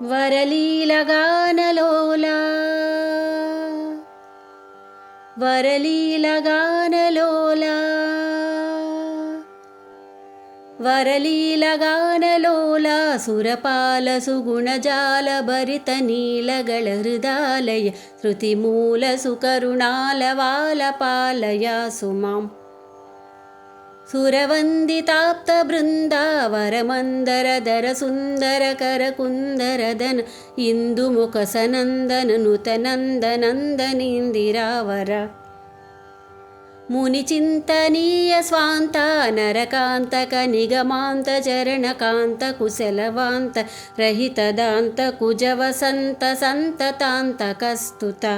वरलीलगानलोला वरलीलगानलोला वरलीलगानलोला सुरपालसुगुणजालभरितनीलगळहृदालय श्रुतिमूलसुकरुणालवालपालया सुमाम् सुरवन्दिताप्तबृन्दावरमन्दरधरसुन्दरकरकुन्दरदन इन्दुमुखसनन्दननुतनन्दनन्दनीन्दिरावर मुनिचिन्तनीय स्वान्ता नरकान्तकनिगमान्तचरणकान्तकुशलवान्त रहितदान्तकुजवसन्त सन्ततान्तकस्तुता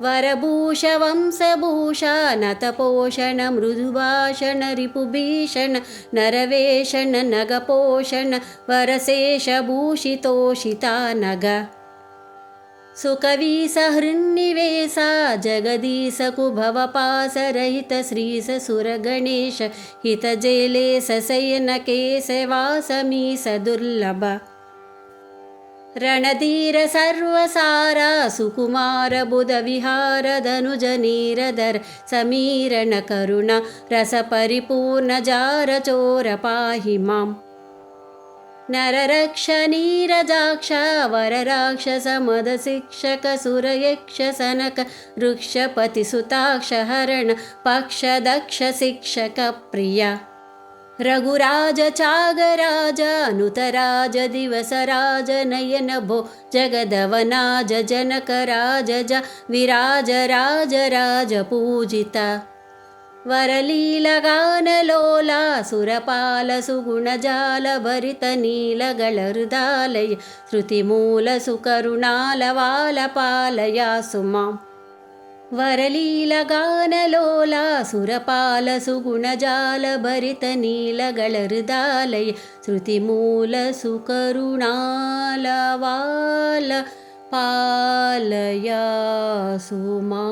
वरभूषवंशभूषणतपोषण मृदुभाषण रिपुभीषण नरवेषण नगपोषण वरशेषभूषितोषिता नग। सुकवीसहृन्निवेशा हितजेले सशयनकेशवासमीस दुर्लभ रणधीर सर्वसारा सुकुमारबुधविहारधनुजनीरधर समीरणकरुण रसपरिपूर्णजारचोर पाहि माम्। नररक्षनीरजाक्ष वरराक्षसमदशिक्षकसुरयक्षसनक वृक्षपतिसुताक्षहरण पक्षदक्षशिक्षकप्रिया। रघुराज चागराज दिवसराज नयन भो जगदवनाज जनकराज पूजिता वरलीलगानलोला सुरपालसुगुणजालभरितनीलगळहृदालय श्रुतिमूलसुकरुणालवालपालया सुमाम् सुरपालसुगुणजालभरितनीलगळहृदालय श्रुतिमूलसुकरुणालवाल पालया सुमा